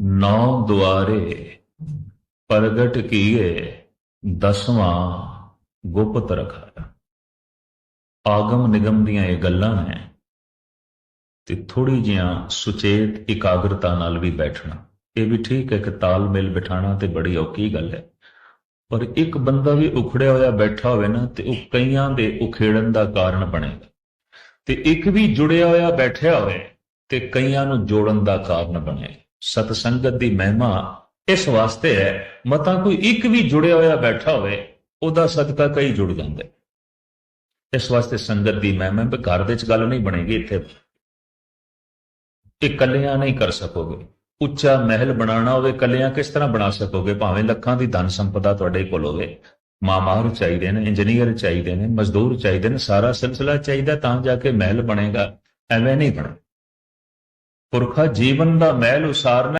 ਨੌ ਦੁਆਰੇ ਪ੍ਰਗਟ ਕੀਏ, ਦਸਵਾਂ ਗੁਪਤ ਰਖਾਇਆ। ਆਗਮ ਨਿਗਮ ਦੀਆਂ ਇਹ ਗੱਲਾਂ ਨੇ ਤੇ ਥੋੜੀ ਜਿਹੀਆਂ ਸੁਚੇਤ ਇਕਾਗਰਤਾ ਨਾਲ ਵੀ ਬੈਠਣਾ। ਇਹ ਵੀ ਠੀਕ ਹੈ ਕਿ ਤਾਲਮੇਲ ਬਿਠਾਣਾ ਤੇ ਬੜੀ ਔਖੀ ਗੱਲ ਹੈ। ਪਰ ਇੱਕ ਬੰਦਾ ਵੀ ਉਖੜਿਆ ਹੋਇਆ ਬੈਠਾ ਹੋਵੇ ਨਾ ਤੇ ਉਹ ਕਈਆਂ ਦੇ ਉਖੇੜਨ ਦਾ ਕਾਰਨ ਬਣੇਗਾ। ਤੇ ਇੱਕ ਵੀ ਜੁੜਿਆ ਹੋਇਆ ਬੈਠਿਆ ਹੋਵੇ ਤੇ ਕਈਆਂ ਨੂੰ ਜੋੜਨ ਦਾ ਕਾਰਨ ਬਣੇ ਸਤਸੰਗਤ ਦੀ ਮਹਿਮਾ ਇਸ ਵਾਸਤੇ ਹੈ, ਮਤਾਂ ਕੋਈ ਇੱਕ ਵੀ ਜੁੜਿਆ ਹੋਇਆ ਬੈਠਾ ਹੋਵੇ, ਉਹਦਾ ਸਦਕਾ ਕਈ ਜੁੜ ਜਾਂਦੇ। ਇਸ ਵਾਸਤੇ ਸੰਗਤ ਦੀ ਮਹਿਮਾ, ਵੀ ਘਰ ਦੇ ਚ ਗੱਲ ਨਹੀਂ ਬਣੇਗੀ ਇੱਥੇ। ਇਹ ਕੱਲਿਆਂ ਨਹੀਂ ਕਰ ਸਕੋਗੇ। ਉੱਚਾ ਮਹਿਲ ਬਣਾਉਣਾ ਹੋਵੇ ਕੱਲਿਆਂ ਕਿਸ ਤਰ੍ਹਾਂ ਬਣਾ ਸਕੋਗੇ? ਭਾਵੇਂ ਲੱਖਾਂ ਦੀ ਧਨ ਸੰਪਦਾ ਤੁਹਾਡੇ ਕੋਲ ਹੋਵੇ। ਮਾਮਾਰ ਚਾਹੀਦੇ ਨੇ, ਇੰਜੀਨੀਅਰ ਚਾਹੀਦੇ ਨੇ, ਮਜ਼ਦੂਰ ਚਾਹੀਦੇ ਨੇ, ਸਾਰਾ ਸਿਲਸਿਲਾ ਚਾਹੀਦਾ ਤਾਂ ਜਾ ਕੇ ਮਹਿਲ ਬਣੇਗਾ। ਐਵੇਂ ਨਹੀਂ ਬਣੇ ਪੁਰਖਾ ਜੀਵਨ ਦਾ ਮਹਿਲ ਉਸਾਰਨਾ